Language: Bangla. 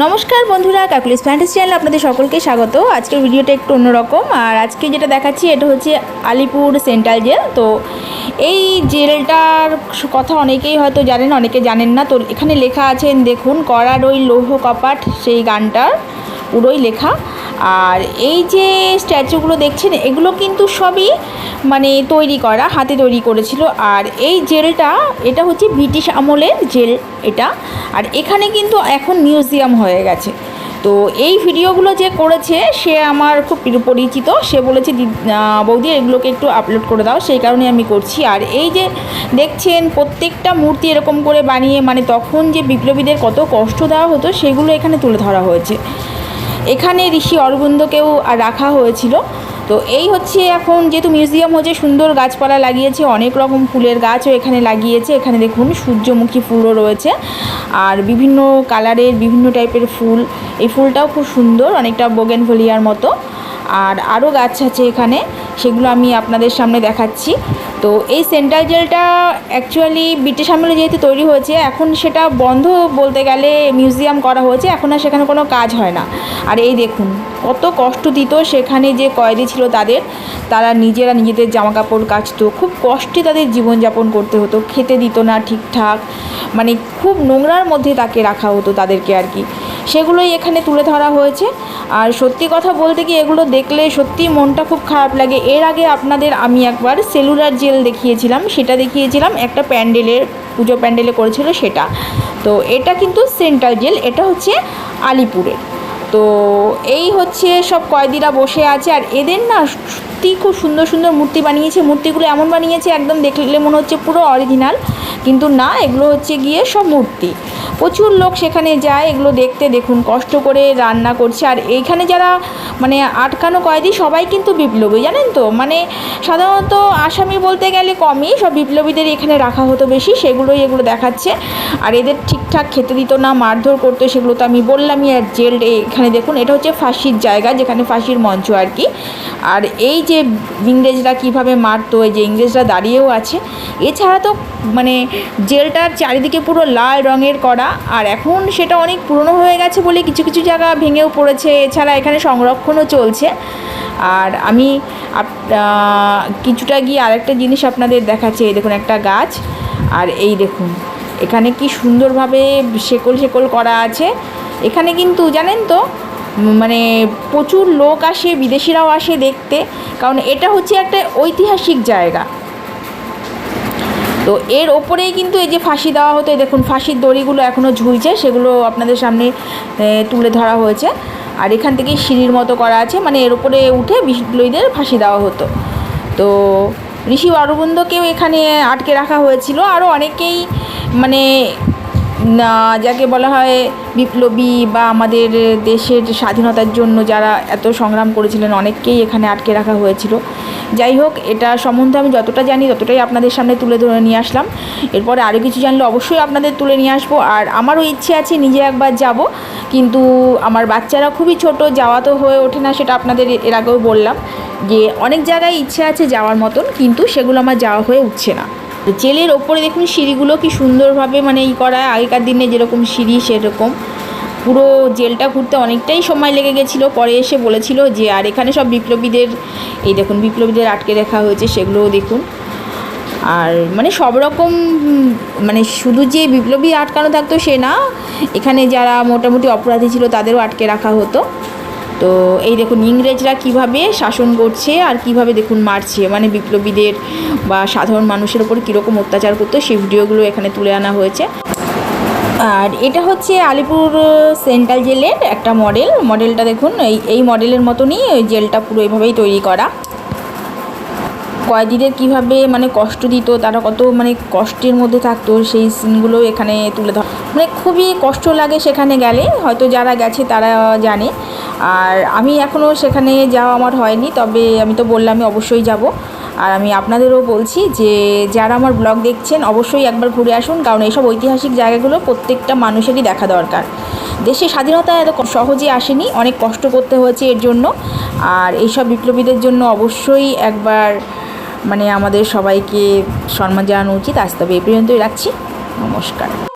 নমস্কার বন্ধুরা ক্যালকুলিস ফ্যান্টাসি চ্যানেলে আপনাদের সকলকে স্বাগত। আজকের ভিডিওটা একটু অন্যরকম, আর আজকে যেটা দেখাচ্ছি এটা হচ্ছে আলিপুর সেন্ট্রাল জেল তো এই জেলটার কথা অনেকেই হয়তো জানেন, অনেকে জানেন না। তো এখানে লেখা আছেন, দেখুন, করার ওই লৌহ কপাট, সেই গানটার, পুরোই লেখা। আর এই যে স্ট্যাচুগুলো দেখছেন, এগুলো কিন্তু সবই মানে তৈরি করা, হাতে তৈরি করেছিল। আর এই জেলটা, এটা হচ্ছে ব্রিটিশ আমলের জেল এটা। আর এখানে কিন্তু এখন মিউজিয়াম হয়ে গেছে। তো এই ভিডিওগুলো যে করেছে, সে আমার খুব পরিচিত সে বলেছে, "দি- বৌদি, এগুলোকে একটু আপলোড করে দাও। সেই কারণে আমি করছি। আর এই যে দেখছেন, প্রত্যেকটা মূর্তি এরকম করে বানিয়ে মানে তখন যে বিপ্লবীদের কত কষ্ট দেওয়া হতো, সেগুলো এখানে তুলে ধরা হয়েছে। এখানে ঋষি অরবিন্দকেও রাখা হয়েছিল। তো এই হচ্ছে এখন যেহেতু মিউজিয়াম হচ্ছে সুন্দর গাছপালা লাগিয়েছে, অনেক রকম ফুলের গাছও এখানে লাগিয়েছে। এখানে দেখুন সূর্যমুখী ফুলও রয়েছে আর বিভিন্ন কালারের, বিভিন্ন টাইপের ফুল। এই ফুলটাও খুব সুন্দর, অনেকটা বোগেনভলিয়ার মতো। আর আরও গাছ আছে এখানে। সেগুলো আমি আপনাদের সামনে দেখাচ্ছি। তো এই সেন্ট্রাল জেলটা অ্যাকচুয়ালি ব্রিটিশ আমলে যেহেতু তৈরি হয়েছে, এখন সেটা বন্ধ বলতে গেলে মিউজিয়াম করা হয়েছে, এখন আর সেখানে কোনো কাজ হয় না। আর এই দেখুন, কত কষ্ট দিত সেখানে যে কয়েদি ছিল তাদের, তারা নিজেরা নিজেদের জামা কাপড় কাচতো, খুব কষ্টে তাদের জীবনযাপন করতে হতো, খেতে দিত না ঠিকঠাক মানে খুব নোংরার মধ্যে তাকে রাখা হতো তাদেরকে আর কি। সেগুলোই এখানে তুলে ধরা হয়েছে। আর সত্যি কথা বলতে কি, এগুলো দেখলে সত্যি মনটা খুব খারাপ লাগে। এর আগে আপনাদের আমি একবার সেলুলার জেল দেখিয়েছিলাম, সেটা দেখিয়েছিলাম, একটা প্যান্ডেলের, পুজো প্যান্ডেলে করেছিল সেটা। তো এটা কিন্তু সেন্ট্রাল জেল, এটা হচ্ছে আলিপুরের। তো এই হচ্ছে সব কয়দিরা বসে আছে, আর এদের না সত্যি খুব সুন্দর সুন্দর মূর্তি বানিয়েছে। মূর্তিগুলো এমন বানিয়েছে, একদম দেখলে মনে হচ্ছে পুরো অরিজিনাল কিন্তু না, এগুলো হচ্ছে গিয়ে সব মূর্তি। প্রচুর লোক সেখানে যায়, এগুলো দেখতে দেখুন, কষ্ট করে রান্না করছে। আর এইখানে যারা মানে আটকানো কয়েদি, সবাই কিন্তু বিপ্লবী, জানেন তো? মানে সাধারণত আসামি বলতে গেলে কমই, সব বিপ্লবীদের এখানে রাখা হতো বেশি, সেগুলোই এগুলো দেখাচ্ছে। আর এদের ঠিকঠাক খেতে দিত না, মারধর করতো, সেগুলো তো আমি বললামই, আর জেল, এখানে দেখুন, এটা হচ্ছে ফাঁসির জায়গা, যেখানে ফাঁসির মঞ্চ আর কি। আর এই যে ইংরেজরা কীভাবে মারতো, এই যে ইংরেজরা দাঁড়িয়েও আছে। এছাড়া তো মানে জেলটার চারিদিকে পুরো লাল রঙের করা, আর এখন সেটা অনেক পুরনো হয়ে গেছে বলে কিছু কিছু জায়গা ভেঙেও পড়েছে। এছাড়া এখানে সংরক্ষণও চলছে। আর আমি কিছুটা গিয়ে আরেকটা জিনিস আপনাদের দেখাচ্ছি। এই দেখুন একটা গাছ, আর এই দেখুন, এখানে কি সুন্দরভাবে শেকল শেকল করা আছে। এখানে কিন্তু জানেন তো মানে প্রচুর লোক আসে, বিদেশিরাও আসে দেখতে। কারণ এটা হচ্ছে একটা ঐতিহাসিক জায়গা। তো এর ওপরেই কিন্তু এই যে ফাঁসি দেওয়া হতো দেখুন ফাঁসির দড়িগুলো এখনও ঝুলছে, সেগুলো আপনাদের সামনে তুলে ধরা হয়েছে। আর এখান থেকেই সিঁড়ির মতো করা আছে মানে এর উপরে উঠে বিপ্লবীদের ফাঁসি দেওয়া হতো। তো ঋষি অরবিন্দকেও এখানে আটকে রাখা হয়েছিল। আরও অনেকেই মানে যাকে বলা হয় বিপ্লবী বা আমাদের দেশের স্বাধীনতার জন্য যারা এত সংগ্রাম করেছিলেন, অনেককেই এখানে আটকে রাখা হয়েছিল। যাই হোক, এটা সম্বন্ধে আমি যতটা জানি ততটাই আপনাদের সামনে তুলে ধরে নিয়ে আসলাম। এরপরে আরও কিছু জানলে অবশ্যই আপনাদের তুলে নিয়ে আসব। আর আমারও ইচ্ছে আছে নিজে একবার যাব, কিন্তু আমার বাচ্চারা খুবই ছোট, যাওয়া তো হয়ে ওঠে না, সেটা আপনাদের এর আগেও বললাম যে অনেক জায়গায় ইচ্ছে আছে যাওয়ার মতন, কিন্তু সেগুলো আমার যাওয়া হয়ে উঠছে না। জেলের ওপরে দেখুন সিঁড়িগুলো কি সুন্দরভাবে মানে ই করা, আগেকার দিনে যেরকম সিঁড়ি সেরকম। পুরো জেলটা ঘুরতে অনেকটাই সময় লেগে গেছিল, পরে এসে বলেছিল যে, আর এখানে সব বিপ্লবীদের, এই দেখুন বিপ্লবীদের আটকে রাখা হয়েছে, সেগুলোও দেখুন। আর মানে সব রকম মানে শুধু যে বিপ্লবী আটকানো থাকতো সে না, এখানে যারা মোটামুটি অপরাধী ছিল তাদেরও আটকে রাখা হতো। তো এই দেখুন ইংরেজরা কীভাবে শাসন করছে আর কীভাবে দেখুন মারছে মানে বিপ্লবীদের বা সাধারণ মানুষের ওপর কীরকম অত্যাচার করতো সেই ভিডিওগুলো এখানে তুলে আনা হয়েছে। আর এটা হচ্ছে আলিপুর সেন্ট্রাল জেলের একটা মডেল। মডেলটা দেখুন, এই এই মডেলের মতনই ওই জেলটা পুরো এইভাবেই তৈরি করা। কয়েদিদের কীভাবে মানে কষ্ট দিত, তারা কত মানে কষ্টের মধ্যে থাকতো, সেই সিনগুলো এখানে তুলে ধর। মানে খুবই কষ্ট লাগে সেখানে গেলে, হয়তো যারা গেছে তারা জানে। আর আমি এখনও সেখানে যাওয়া আমার হয়নি, তবে আমি তো বললামই অবশ্যই যাব। আর আমি আপনাদেরও বলছি যে যারা আমার ব্লগ দেখছেন, অবশ্যই একবার ঘুরে আসুন, কারণ এইসব ঐতিহাসিক জায়গাগুলো প্রত্যেকটা মানুষেরই দেখা দরকার। দেশের স্বাধীনতা এত সহজে আসেনি, অনেক কষ্ট করতে হয়েছে এর জন্য। আর এইসব বিপ্লবীদের জন্য অবশ্যই একবার মানে আমাদের সবাইকে সম্মান জানানো উচিত। আজ তবে এই পর্যন্তই রাখছি। নমস্কার।